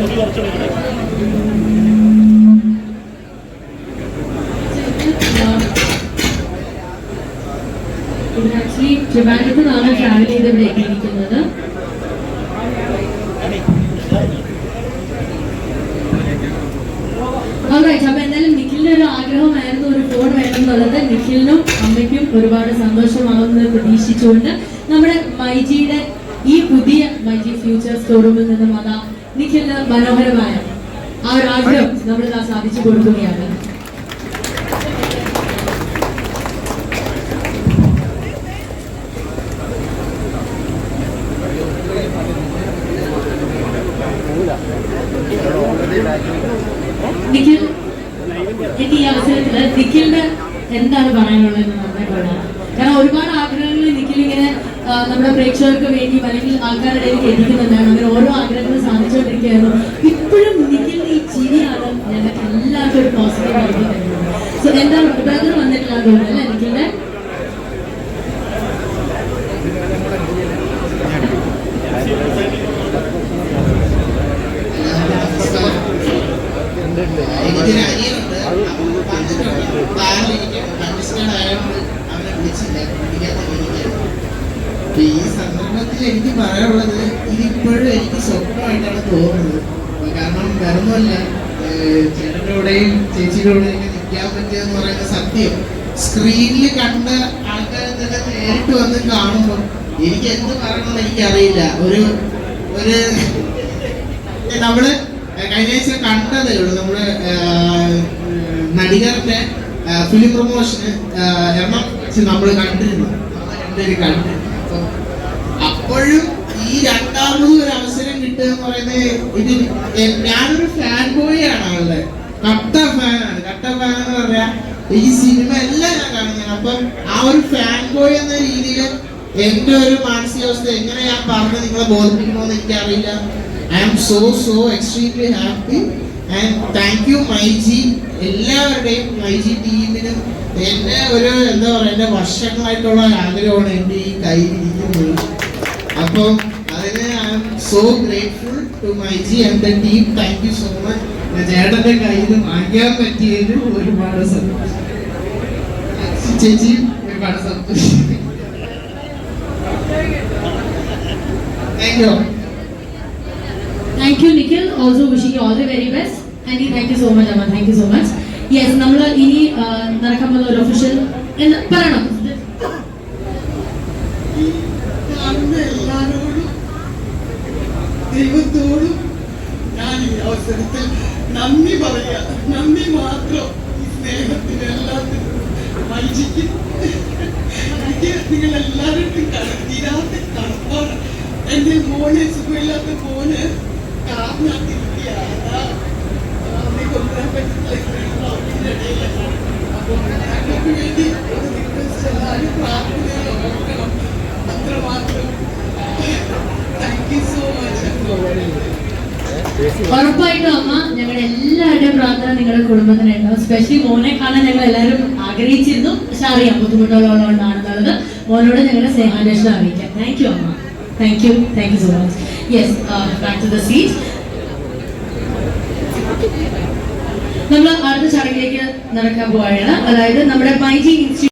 മുടി കുറച്ചെടുക്കുന്നത് ആക്ച്വലി ജപ്പാനിലേക്ക് നാളെ ട്രാവൽ ചെയ്ത് ഇവിടേക്ക് ഇരിക്കുന്നത് അപ്പൊ എന്തായാലും നിഖിലിന്റെ ഒരു ആഗ്രഹമായിരുന്നു ഒരു ഫോൺ വേണമെന്നുള്ളത് നിഖിലിനും അമ്മയ്ക്കും ഒരുപാട് സന്തോഷമാകുന്നത് പ്രതീക്ഷിച്ചുകൊണ്ട് നമ്മുടെ മൈജിയുടെ ഈ പുതിയ മൈജി ഫ്യൂച്ചർ സ്റ്റോറൂമിൽ നിന്നും അതാ നിഖിലിന് മനോഹരമായ ആ ഒരു ആഗ്രഹം നമ്മൾ ഇതാ സാധിച്ചു കൊടുക്കുകയാണ്. നിഖിൽ എനിക്ക് ഈ അവസരത്തിൽ നിഖിലിന് എന്താണ് പറയാനുള്ളത് എന്ന് നന്നായി പറയാം കാരണം ഒരുപാട് ആഗ്രഹങ്ങൾ നിഖിൽ ഇങ്ങനെ നമ്മുടെ പ്രേക്ഷകർക്ക് വേണ്ടി അല്ലെങ്കിൽ ആൾക്കാരുടെ ഇടയിൽ എത്തിക്കുന്നുണ്ടാണ് അങ്ങനെ ഓരോ ആഗ്രഹങ്ങളും സാധിച്ചുകൊണ്ടിരിക്കുകയായിരുന്നു. ഇപ്പോഴും നിഖിൽ ഈ ചിരിയാണ് ഞങ്ങൾക്ക് എല്ലാവർക്കും ഒരു പോസിറ്റീവ് ആയിട്ട് സോ എന്താ ബ്രദർ വന്നിട്ടില്ല തോന്നുന്നു അല്ലേ നിഖിലിന്റെ? എനിക്കൊരു അനിയനുണ്ട്. കണ്ടസ്റ്റഡ് ആയതുകൊണ്ട് വിളിക്കാത്ത രീതിക്കാണ് അപ്പൊ ഈ സന്ദർഭത്തിൽ എനിക്ക് പറയാനുള്ളത് ഇതിപ്പോഴും എനിക്ക് സ്വപ്നമായിട്ടാണ് തോന്നുന്നത്. കാരണം വേറൊന്നുമല്ല ചേട്ടന്റെ കൂടെയും ചേച്ചിയുടെ കൂടെയും നിൽക്കാൻ പറ്റിയെന്ന് പറയുന്ന സത്യം. സ്ക്രീനിൽ കണ്ട ആൾക്കാരെ തന്നെ നേരിട്ട് വന്ന് കാണുമ്പോൾ എനിക്ക് എന്ത് പറയണമെന്ന് എനിക്കറിയില്ല. ഒരു ഒരു നമ്മൾ കഴിഞ്ഞ ആഴ്ച കണ്ടതേ ഉള്ളൂ നമ്മൾ നടികരുടെ ഫിലിം പ്രൊമോഷന് എറണാകുളം വെച്ച് നമ്മൾ കണ്ടിരുന്നു രണ്ടുപേരും കണ്ടിരുന്നു അപ്പോഴും ഈ രണ്ടാമത് ഒരു അവസരം കിട്ടുക എന്ന് പറയുന്നത് ഇത് ഞാനൊരു ഫാൻ ബോയ് ആണ് അവളുടെ കട്ട ഫാനാണ് കട്ട ഫാൻ എന്ന് പറഞ്ഞാൽ ഈ സിനിമ എല്ലാം ഞാൻ കാണുന്നതാണ് അപ്പം ആ ഒരു ഫാൻ ബോയ് എന്ന രീതിയിൽ എന്റെ ഒരു മാനസികാവസ്ഥ എങ്ങനെ ഞാൻ പറഞ്ഞ് നിങ്ങളെ ബോധിപ്പിക്കണമെന്ന് എനിക്കറിയില്ല. I am so so extremely happy and thank you MyG എല്ലാവരുടെയും മൈജി ടീമിനും എന്റെ ഒരു എന്താ പറയുക എന്റെ വർഷങ്ങളായിട്ടുള്ള ആഗ്രഹമാണ് എന്റെ ഈ കയ്യിൽ ഇരിക്കുന്നത് അപ്പം അതിന് I'm so grateful to MyG and the team. Thank you so much ചേട്ടന്റെ കയ്യിൽ വാങ്ങിക്കാൻ പറ്റിയതിൽ ഒരുപാട് സന്തോഷം. ചേച്ചി ഒരുപാട് സന്തോഷം. Thank you thank you Nikhil also wishing all the very best and thank you so much അമ്മ thank you so much yes നമ്മൾ ഇനി നടക്കാൻ പോകുന്ന ഒരു ഒഫീഷ്യൽ പറയണം. ദൈവത്തോടും ഞാൻ അവസരത്തിൽ നന്ദി പറയുക. നന്ദി മാത്രം ഈ സ്നേഹത്തിന് എല്ലാത്തിനും വൈജിക്ക് എനിക്ക് നിങ്ങൾ എല്ലാവരുടെയും തീരാത്ത കടപ്പാട് എന്റെ മോനെ സുഖമില്ലാത്ത മോന് കാറിനകത്തിരിക്കുക അതാ അവനെ കൊണ്ടുവരാൻ പറ്റുന്ന അവരുടെ ഇടയിൽ അപ്പോൾ ഞങ്ങൾക്ക് വേണ്ടി ഒരു റിക്വസ്റ്റ് എല്ലാവരും പ്രാർത്ഥനയിൽ ഓർക്കണം അത്രമാത്രം താങ്ക് യു സോ മച്ച് ഉറപ്പായിട്ടും അമ്മ ഞങ്ങളുടെ എല്ലാവരുടെയും പ്രാർത്ഥന നിങ്ങളുടെ കുടുംബത്തിന് ഉണ്ടാവും സ്പെഷ്യലി മോനെ കാണാൻ ഞങ്ങൾ എല്ലാവരും ആഗ്രഹിച്ചിരുന്നു. പക്ഷെ അറിയാം ബുദ്ധിമുട്ടുള്ളതുകൊണ്ടാണെന്നുള്ളത് മോനോട് ഞങ്ങളുടെ സ്നേഹാന്വേഷണം അറിയിക്കാം. താങ്ക് യു അമ്മ. Thank you thank you so much yes back to the seat നമ്മൾ അടുത്ത ചടങ്ങിലേക്ക് നടക്കാൻ പോവുകയാണ്. അതായത് നമ്മുടെ മൈജി ഇൻസ്റ്റിറ്റ്യൂട്ട്